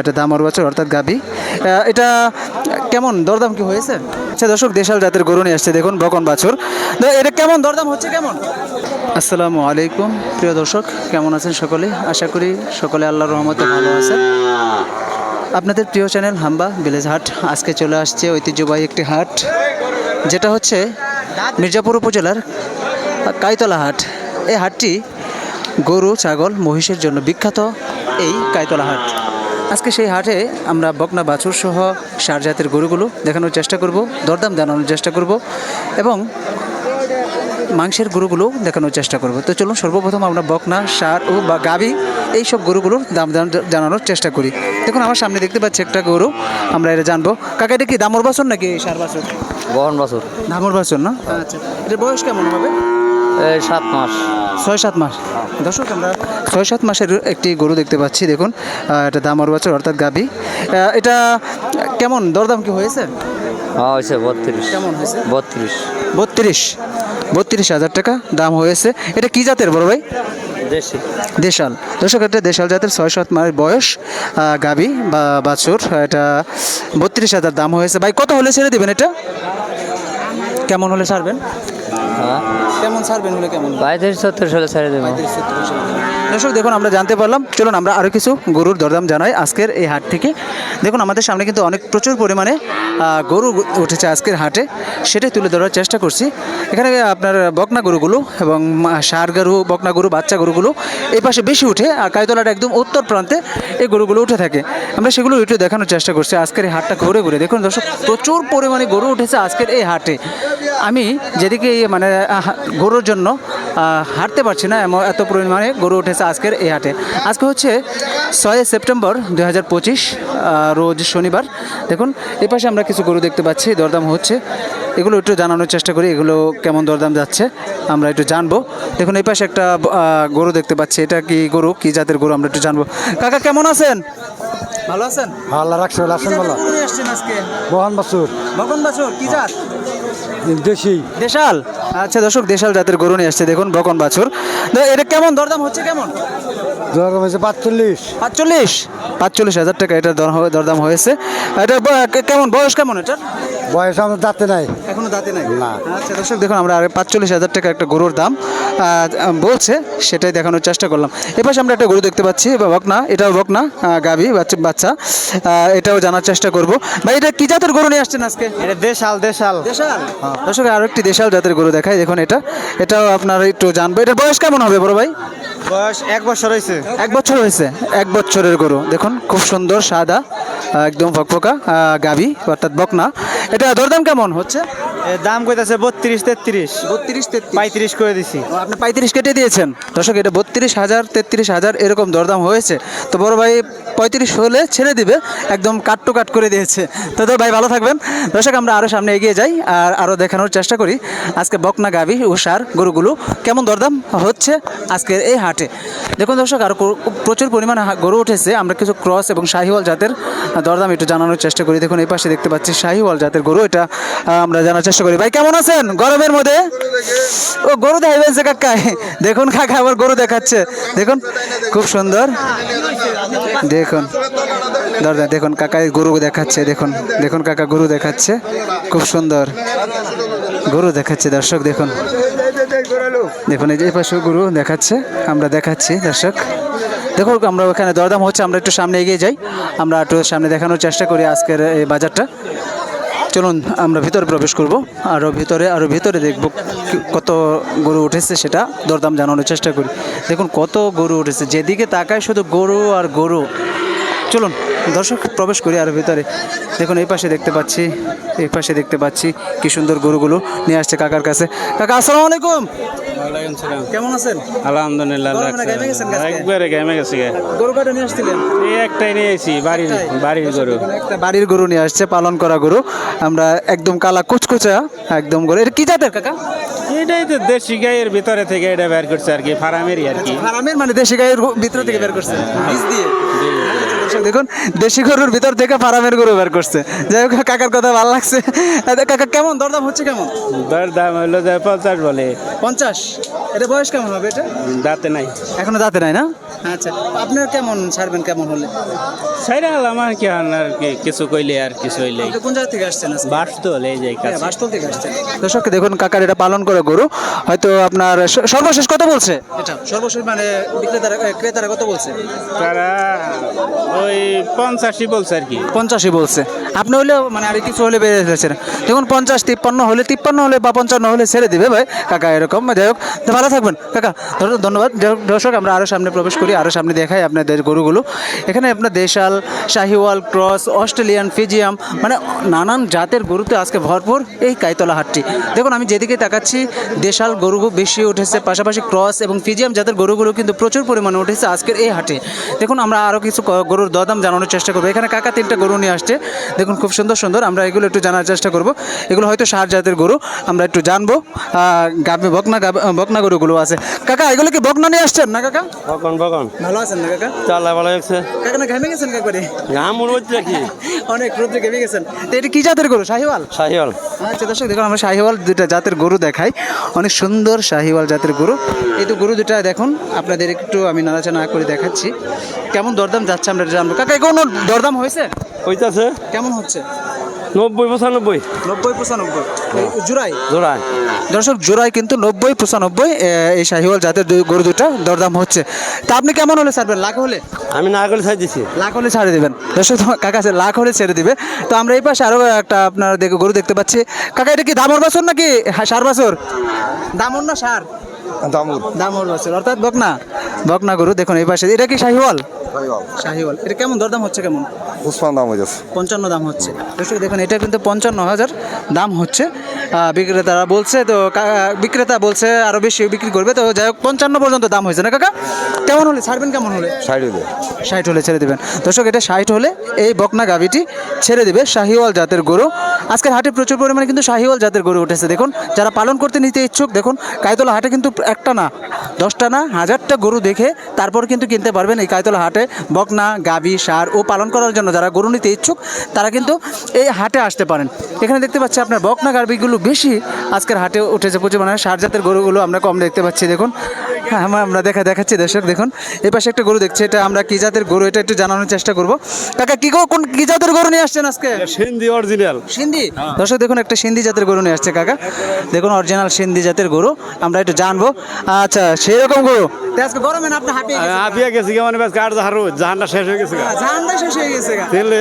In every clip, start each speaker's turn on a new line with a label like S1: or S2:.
S1: এটা দামর বাছুর, অর্থাৎ গাবি এটা কেমন দরদাম কি হয়েছে? আচ্ছা দর্শক, দেশাল জাতের গরু নিয়ে আসছে, দেখুন, বকন বাছুর। এটা কেমন দরদাম হচ্ছে, কেমন? আসসালামু আলাইকুম, প্রিয় দর্শক, কেমন আছেন সকলে? আশা করি সকলে আল্লাহর রহমতে ভালো আছেন। আপনাদের প্রিয় চ্যানেল হাম্বা ভিলেজ হাট, আজকে চলে আসছে ঐতিহ্যবাহী একটি হাট, যেটা হচ্ছে মির্জাপুর উপজেলার কাইতলা হাট। এই হাটটি গরু, ছাগল, মহিষের জন্য বিখ্যাত এই কাইতলা হাট। আজকে সেই হাটে আমরা বকনা বাছুর সহ সার জাতের গরুগুলো দেখানোর চেষ্টা করব দরদাম জানানোর চেষ্টা করব এবং মাংসের গরুগুলো দেখানোর চেষ্টা করব। তো চলুন সর্বপ্রথম আমরা বকনা সার ও বা গাবি এই সব গরুগুলোর দাম জান- জানানোর চেষ্টা করি। দেখুন আমার সামনে দেখতে পাচ্ছি একটা গরু আমরা এটা জানব। কাকা এটা কি দামর বাছর নাকি সার বাছর?
S2: বহন বছর।
S1: দামর বাছর না? আচ্ছা এটার বয়স কেমন হবে?
S2: সাত মাস।
S1: ছয় সাত মাস। দর্শক আমরা ছয় সাত মাসের একটি গরু দেখতে পাচ্ছি দেখুন এটা দামর বাছর অর্থাৎ গাবি এটা কেমন দরদাম কি হয়েছে?
S2: হ্যাঁ হয়েছে বত্রিশ।
S1: কেমন হয়েছে?
S2: বত্রিশ।
S1: বত্রিশ। বত্রিশ হাজার টাকা দাম হয়েছে। এটা কি জাতের বড় ভাই?
S2: দেশি।
S1: দেশাল। দর্শক এটা দেশাল জাতের ছয় সাত মাস বয়স গাবি বা বাছুর। এটা বত্রিশ হাজার দাম হয়েছে। ভাই কত হলে ছেড়ে দেবেন এটা? কেমন হলে ছাড়বেন?
S2: হ্যাঁ
S1: কেমন ছাড়বেন হলে কেমন?
S2: পঁয়ত্রিশ সত্তর ছেড়ে দেবো।
S1: দর্শক দেখুন আমরা জানতে পারলাম। চলুন আমরা আরও কিছু গরুর দরদাম জানাই আজকের এই হাট থেকে। দেখুন আমাদের সামনে কিন্তু অনেক প্রচুর পরিমাণে আহ, গরু উঠেছে আজকের হাটে। সেটাই তুলে ধরার চেষ্টা করছি। এখানে আপনার বকনা গরুগুলো এবং মা- ষাঁড় গরু বকনা গরু বাচ্চা গরুগুলো এই পাশে বেশি উঠে আর কায়তলাটা একদম উত্তর প্রান্তে এই গরুগুলো উঠে থাকে। আমরা সেগুলো একটু দেখানোর চেষ্টা করছি আজকের এই হাটটা ঘুরে ঘুরে। দেখুন দর্শক প্রচুর পরিমাণে গরু উঠেছে আজকের এই হাটে। আমি যেদিকে মানে গরুর জন্য হাঁটতে পারছি না, এমন এত পরিমাণে গরু উঠেছে আজকের এই হাটে। আজকে হচ্ছে ছয় সেপ্টেম্বর দু হাজার পঁচিশ রোজ শনিবার। দেখুন, এই পাশে আমরা কিছু গরু দেখতে পাচ্ছি, দরদাম হচ্ছে। এগুলো একটু জানানোর চেষ্টা করি, এগুলো কেমন দরদাম যাচ্ছে, আমরা একটু জানব। দেখুন, এই পাশে একটা গরু দেখতে পাচ্ছি, এটা কি গরু, কি জাতের গরু, আমরা একটু জানব। কাকা, কেমন আছেন? ভালো আছেন?
S3: আল্লাহ রাখছে আসেন বলো।
S1: আজকে?
S3: বহন বাসুর
S1: বহন বাছুর কি জাত?
S3: দেশি।
S1: দেশাল? আচ্ছা দর্শক দেশাল জাতের গরু নিয়ে আসছে দেখুন বকন বাছুর। তো এটা কেমন? দরদাম হচ্ছে কেমন?
S3: দর হয়েছে পাঁচচল্লিশ।
S1: পাঁচচল্লিশ? পাঁচচল্লিশ হাজার টাকা এটা দর দরদাম হয়েছে। এটা কেমন বয়স কেমন এটা?
S3: বয়স আমার দাঁতে নাই।
S1: এখনও দাঁতে নাই?
S3: না।
S1: আচ্ছা দর্শক দেখুন আমরা আরে পাঁচচল্লিশ হাজার টাকা একটা গরুর দাম বলছে সেটাই দেখানোর চেষ্টা করলাম। এপাশে আমরা একটা গরু দেখতে পাচ্ছি বা বকনা এটাও বকনা গাভী বাচ্চা এটাও জানার চেষ্টা করব। ভাই এটা কি জাতের গরু নিয়ে আসছেন আজকে?
S3: এটা দেশাল দেশাল।
S1: দেশাল? দর্শক আরও একটি দেশাল জাতের গরু দেখাই দেখুন এটা। এটাও আপনারা একটু জানব। এটার বয়স কেমন হবে বড় ভাই?
S3: এক বছর হয়েছে।
S1: এক বছর হয়েছে, এক বছরের গরু। দেখুন, খুব সুন্দর, সাদা একদম ফকফকা গাভী, অর্থাৎ বকনা। এটা দরদাম কেমন হচ্ছে?
S3: দাম কইতাছে বত্রিশ তেত্রিশ।
S1: বত্রিশ
S3: পঁয়ত্রিশ করে দিছি।
S1: আপনি পঁয়ত্রিশ কেটে দিয়েছেন। দর্শক এটা বত্রিশ হাজার তেত্রিশ হাজার এরকম দরদাম হয়েছে। তো বড় ভাই পঁয়ত্রিশ হলে ছেড়ে দিবে একদম কাট টু কাট করে দিয়েছে। তো তো ভাই ভালো থাকবেন। দর্শক আমরা আরও সামনে এগিয়ে যাই আর আরও দেখানোর চেষ্টা করি। আজকে বকনা গাভী ও সার গরুগুলো কেমন দরদাম হচ্ছে আজকের এই হাটে? দেখুন দর্শক আরও প্রচুর পরিমাণে গরু উঠেছে। আমরা কিছু ক্রস এবং শাহিওয়াল জাতের দরদাম একটু জানানোর চেষ্টা করি। দেখুন, এই পাশে দেখতে পাচ্ছি শাহিওয়াল জাতের গরু। এটা আমরা জানার চেষ্টা করি। ভাই, কেমন আছেন? গরমের মধ্যে? ও, গরু দেখাইবেন সে কাকায় দেখুন কাকা, আবার গরু দেখাচ্ছে। দেখুন, খুব সুন্দর। দেখুন দরজা দেখুন কাকা গরু দেখাচ্ছে। দেখুন দেখুন কাকা, গরু দেখাচ্ছে। খুব সুন্দর গরু দেখাচ্ছে দর্শক, দেখুন। দেখুন, এই যে পাশে গরু দেখাচ্ছে, আমরা দেখাচ্ছি, দর্শক। দেখুন আমরা ওখানে দরদাম হচ্ছে, আমরা একটু সামনে এগিয়ে যাই। আমরা একটু সামনে দেখানোর চেষ্টা করি আজকের এই বাজারটা। চলুন, আমরা ভিতরে প্রবেশ করব আরও ভিতরে আরও ভিতরে দেখব কত গরু উঠেছে সেটা, দরদাম জানানোর চেষ্টা করি। দেখুন, কত গরু উঠেছে, যেদিকে তাকায় শুধু গরু আর গরু। চলুন, দর্শক, প্রবেশ করি আর ভিতরে। দেখুন, এই পাশে দেখতে পাচ্ছি, এই পাশে দেখতে পাচ্ছি, কি সুন্দর গরুগুলো নিয়ে আসছে কাকার কাছে। কাকা, আসসালামু আলাইকুম। কেমন আছেন?
S4: আলহামদুলিল্লাহ? একবারে ঘেমে গেছে।
S1: গরু কাটা নিয়ে আসছিলেন?
S4: এই একটাই নিয়েছি বাড়ির বাড়ির গরু।
S1: একটা বাড়ির গরু নিয়ে আসছে পালন করা গরু। আমরা একদম কালা কুচকুচা একদম গরু। এটা কি জাতের কাকা?
S4: এটাই তো দেশি গায়ের ভিতরে থেকে এটা বের করছে আর কি ফার্মেরই আর কি।
S1: ফার্মের মানে দেশি গায়ের ভিতর থেকে বের করছে বীজ দিয়ে। দর্শক দেখুন দেশি গরুর ভিতর থেকে ফার্মের গরু বের করছে। যাই হোক কাকার কথা ভালো লাগছে। কাকা কেমন? দরদাম হচ্ছে কেমন?
S4: দরদাম হলো যে পঞ্চাশ বলে।
S1: পঞ্চাশ? এটা বয়স কেমন হবে এটা?
S4: দাঁতে নাই।
S1: এখনও দাঁতে নাই না? আচ্ছা আপনার কেমন ছাড়বেন কেমন হলে?
S4: সাইরা হল আমার কি আর কি কিছু কইলে আর কিছু হইলে।
S1: আপনি কোন জায়গা থেকে আসছেন আজকে?
S4: বাস তো হলে যাই
S1: হ্যাঁ,
S4: কাছে।
S1: বাসতল থেকে আসছেন। দর্শক দেখুন কাকার এটা পালন করে গরু। হয়তো আপনার সর্বশেষ কত বলছে? এটা সর্বশেষ মানে বিক্রেতারা ক্রেতারা কত বলছে?
S4: তারা ওই পঞ্চাশই বলছে আর কি।
S1: পঞ্চাশই বলছে। আপনি হলেও মানে আর কিছু হলে বেড়ে ফেলেছেন। দেখুন পঞ্চাশ তিপ্পান্ন হলে তিপ্পান্ন হলে বা পঞ্চান্ন হলে ছেড়ে দিবে ভাই। কাকা এরকম যাই হোক। ভালো থাকবেন। কাকা ধর- ধন্যবাদ। দর্শক আমরা আরও সামনে প্রবেশ করি আরও সামনে দেখাই আপনাদের গরুগুলো। এখানে আপনার দেশাল শাহিওয়াল ক্রস অস্ট্রেলিয়ান ফিজিয়াম মানে নানান জাতের গরুতে আজকে ভরপুর এই কাইতলা হাটটি। দেখুন আমি যেদিকে তাকাচ্ছি দেশাল গরু বেশি উঠেছে পাশাপাশি ক্রস এবং ফিজিয়াম জাতের গরুগুলো কিন্তু প্রচুর পরিমাণে উঠেছে আজকের এই হাটে। দেখুন আমরা আরও কিছু গরুর দদাম জানানোর চেষ্টা করব। এখানে কাকা তিনটা গরু নিয়ে আসছে। দেখুন খুব সুন্দর সুন্দর। আমরা এগুলো একটু জানার চেষ্টা করব। এগুলো হয়তো সার জাতের গরু। আমরা একটু জানব গাবে বকনা বকনা গরুগুলো আছে। কাকা এগুলো কি বকনা নিয়ে আসছেন না কাকা?
S5: বকন বকন।
S1: ভালো আছেন না কাকা?
S5: চালা ভালো লাগছে
S1: কাকা না ঘামে গেছেন কাকবারে
S5: ঘাম মনে হচ্ছে কি?
S1: অনেক রোদ্রে ঘেমে গেছেন। তো এটা কি জাতের গরু শাহিওয়াল?
S5: সাহিওয়াল
S1: আচ্ছা দর্শক দেখুন আমরা শাহিওয়াল দুটা জাতের গরু দেখাই। অনেক সুন্দর শাহিওয়াল জাতের গরু। এই তো গরু দুটা দেখুন আপনাদের একটু আমি নাড়াচাড়া করে দেখাচ্ছি। কেমন দরদাম যাচ্ছে আমরা জানব কাকা কোনো দরদাম হয়েছে?
S5: কইতাছে
S1: কেমন হচ্ছে?
S5: নব্বই পঁচানব্বই।
S1: নব্বই পঁচানব্বই। জোড়াই?
S5: জোড়ায়
S1: দর্শক জোড়ায় কিন্তু নব্বই পঁচানব্বই এই শাহিওয়াল জাতের গরু দুটা দরদাম হচ্ছে। তা আপনি কেমন হলে ছাড়বেন? লাখ হলে?
S5: আমি না করে ছাই দিছি।
S1: লাখ হলে ছাড়ে দেবেন। দর্শক কাকা আছে লাখ হলে ছেড়ে দিবে। তো আমরা এই পাশে আরও একটা আপনার দেখে গরু দেখতে পাচ্ছি। কাকা এটা কি দামর বাছর নাকি? হ্যাঁ, সার বাছর। দামর না সার?
S6: দামুর।
S1: দামুর বাছর অর্থাৎ বকনা। বকনা গরু দেখুন এই পাশে। এটা কি শাহিওয়াল? শাহিওয়াল। এটা কেমন? দরদাম হচ্ছে কেমন?
S6: পঞ্চান্ন দাম হচ্ছে
S1: পঞ্চান্ন দাম হচ্ছে। দেখুন এটা কিন্তু পঞ্চান্ন হাজার দাম হচ্ছে। বিক্রেতারা বলছে তো বিক্রেতা বলছে আরও বেশি বিক্রি করবে তো যাই হোক পঞ্চান্ন পর্যন্ত দাম হয়েছে না কাকা? কেমন হলে ছাড়বেন কেমন হলে?
S6: সাইড হইলে
S1: ষাট হলে ছেড়ে দেবেন। দর্শক এটা ষাট হলে এই বকনা গাভিটি ছেড়ে দেবে শাহিওয়াল জাতের গরু। আজকের হাটে প্রচুর পরিমাণে কিন্তু শাহিওয়াল জাতের গরু উঠেছে। দেখুন যারা পালন করতে নিতে ইচ্ছুক দেখুন কায়তলা হাটে কিন্তু একটা না দশটা না হাজারটা গরু দেখে তারপর কিন্তু কিনতে পারবেন এই কায়তলা হাটে বকনা গাভি সার ও পালন করার জন্য যারা গরু নিতে ইচ্ছুক তারা কিন্তু এই হাটে আসতে পারেন। এখানে দেখতে পাচ্ছি আপনার বকনা গাভিগুলো বেশি আজকের হাটে উঠেছে। প্রচুর মানে সার জাতের গরুগুলো আমরা কম দেখতে পাচ্ছি দেখুন। হ্যাঁ আমরা আমরা দেখা দেখাচ্ছি দর্শক দেখুন। এই পাশে একটা গরু দেখছি এটা আমরা কি জাতের গরু? এটা একটু জানানোর চেষ্টা করব। কাকা কি কোন কি জাতের গরু নিয়ে আসছেন আজকে?
S5: সিন্ধি অরিজিনাল
S1: সিন্ধি? দর্শক দেখুন একটা সিন্ধি জাতের গরু নিয়ে আসছে কাকা। দেখুন অরিজিনাল সিন্ধি জাতের গরু। আমরা একটু জানব। আচ্ছা সেই রকম গরু? আজকে গরমে না আপনি হাঁপিয়ে গেছেন
S5: আপিয়া গেছি কেমন বেশ কাঠ জাহার জাহানটা শেষ হয়ে গেছে গা।
S1: জানটা শেষ হয়ে গেছে।
S5: তেলে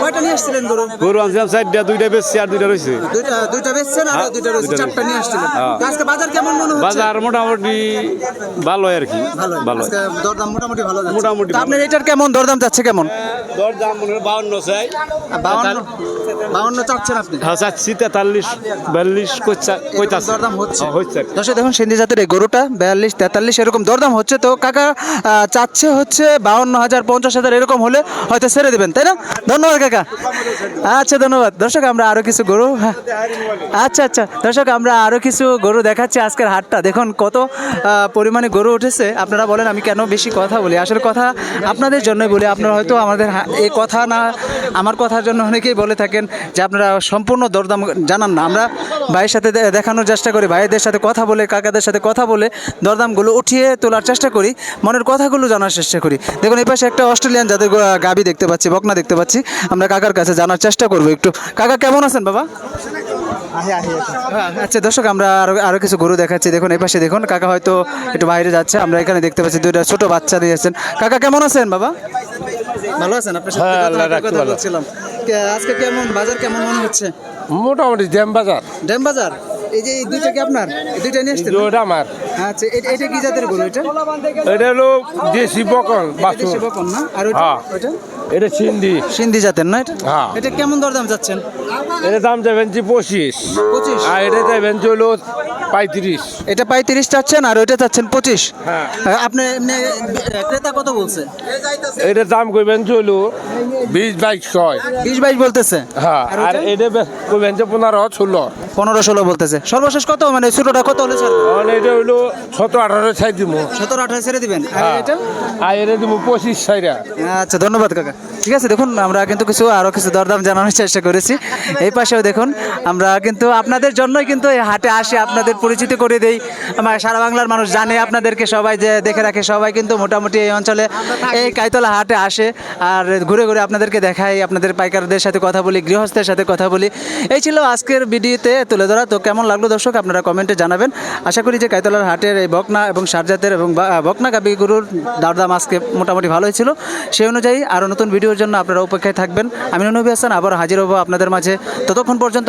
S1: কয়টা নিয়ে আসছিলেন গরু?
S5: গরু আনছিলাম চারটা দুইটা বেশি আর দুইটা রয়েছে
S1: দুইটা দুইটা বেচছেন আর দুইটা রয়েছে চারটা নিয়ে আসছিলেন।
S5: হ্যাঁ।
S1: আজকে বাজার কেমন মনে হচ্ছে?
S5: বাজার মোটামুটি ভালো আর কি
S1: ভালো দরদাম মোটামুটি ভালো যাচ্ছে।
S5: মোটামুটি
S1: আপনার এটার কেমন দরদাম যাচ্ছে কেমন?
S5: দর দাম মনে হয় বাউন্ন চাই।
S1: বাউন্ন? বাউন্ন চাচ্ছেন আপনি?
S5: হ্যাঁ চাচ্ছি তেতাল্লিশ বিয়াল্লিশ কইতাছে।
S1: দরদাম হচ্ছে।
S5: হ্যাঁ, হচ্ছে
S1: দর্শক দেখুন সিন্ধি জাতের এই গরুটা বিয়াল্লিশ তেতাল্লিশ এরকম দরদাম হচ্ছে। তো কাকা চাচ্ছে হচ্ছে বাউন্ন হাজার পঞ্চাশ হাজার এরকম হলে হয়তো ছেড়ে দেবেন তাই না? ধন্যবাদ কাকা। আচ্ছা ধন্যবাদ। দর্শক আমরা আরও কিছু গরু হ্যাঁ। আচ্ছা আচ্ছা। দর্শক আমরা আরও কিছু গরু দেখাচ্ছি আজকের হাটটা। দেখুন কত আহ, পরিমাণে গরু উঠেছে আপনারা বলেন আমি কেন বেশি কথা বলি? আসলে কথা আপনাদের জন্যই বলি আপনারা হয়তো আমাদের এই কথা না আমার কথার জন্য অনেকেই বলে থাকেন যে আপনারা সম্পূর্ণ দরদাম জানান না। আমরা ভাইয়ের সাথে দেখানোর চেষ্টা করি ভাইদের সাথে কথা বলে কাকাদের সাথে কথা বলে দরদামগুলো উঠিয়ে তোলার চেষ্টা করি মনের কথাগুলো জানার চেষ্টা করি। দেখুন এই পাশে একটা অস্ট্রেলিয়ান যাদের গাবি দেখতে পাচ্ছি বকনা দেখতে পাচ্ছি। আমরা কাকার কাছে জানার চেষ্টা করব একটু। কাকা কেমন আছেন বাবা? আচ্ছা দর্শক আমরা আরও আরও কিছু গরু দেখাচ্ছি। দেখুন এই পাশে দেখুন কাকা হয়তো একটু বাইরে যাচ্ছে আমরা এখানে দেখতে পাচ্ছি দুইটা ছোট বাচ্চা নিয়ে আছেন কাকা কেমন আছেন বাবা? ভালো আছেন? আপনার সাথে
S5: হ্যাঁ,
S1: কথা-
S5: আল্লাহ রাখতে ভালো।
S1: বলছিলাম। আজকে কেমন বাজার কেমন মনে হচ্ছে?
S7: মোটামুটি ড্যাম বাজার।
S1: ড্যাম বাজার? এই যে এই দুইটা কি আপনার? দুইটা নিয়ে আসছেন?
S7: দুইটা আমার।
S1: আচ্ছা এটা এটা কি জাতের গরু এটা?
S7: এটা হলো দেশি বকন বাছুর।
S1: দেশি বকন না? আর ওটা
S7: হ্যাঁ। এটা সিন্ধি।
S1: সিন্ধি জাতের না এটা?
S7: হ্যাঁ।
S1: এটা কেমন দরদাম যাচ্ছেন?
S7: এটা দাম যাবেন যে পঁচিশ।
S1: পঁচিশ?
S7: আর এটা যাবেন যে হলো পঁয়ত্রিশ।
S1: এটা পঁয়ত্রিশ চাচ্ছেন আর ওইটা চাচ্ছেন পঁচিশ?
S7: হ্যাঁ।
S1: আপনি এমনি ক্রেতা কত বলছে?
S7: এটার দাম কইবেন চলো বিশ বাইশ ছয়।
S1: বিশ বাইশ বলতেছে?
S7: হ্যাঁ
S1: আর
S7: এটা কইবেন যে পনেরো ষোলো।
S1: পনেরো ষোলো বলতেছে। সর্বশেষ কত? মানে ছোটটা কত হলে
S7: আর এটা হইল সতেরো আঠারো ছাই দিব
S1: সতেরো আঠাশ ছেড়ে দিবেন। আর
S7: হ্যাঁ।
S1: এটা?
S7: আর এটা দিব পঁচিশ ছাইরা।
S1: আচ্ছা ধন্যবাদ কাকা। ঠিক আছে, দেখুন, আমরা কিন্তু কিছু আরও কিছু দরদাম জানানোর চেষ্টা করেছি। এই পাশেও দেখুন আমরা কিন্তু আপনাদের জন্যই কিন্তু এই হাটে আসে, আপনাদের পরিচিতি করে দেই। আমার সারা বাংলার মানুষ জানে, আপনাদেরকে সবাই যে দেখে রাখে, সবাই কিন্তু মোটামুটি এই অঞ্চলে এই কাইতলা হাটে আসে। আর ঘুরে ঘুরে আপনাদেরকে দেখাই, আপনাদের পাইকারদের সাথে কথা বলি, গৃহস্থের সাথে কথা বলি। এই ছিল আজকের ভিডিওতে তুলে ধরা। তো কেমন লাগল দর্শক, আপনারা কমেন্টে জানাবেন। আশা করি যে কাইতলার হাটের এই বকনা এবং সারজাতের এবং বকনা গাবি গরুর দারদাম আজকে মোটামুটি ভালোই ছিল। সেই অনুযায়ী আরও নতুন ভিডিওর জন্য আপনারা অপেক্ষায় থাকবেন। আমি নবী হাসান আবার হাজির হব আপনাদের মাঝে। ততক্ষণ পর্যন্ত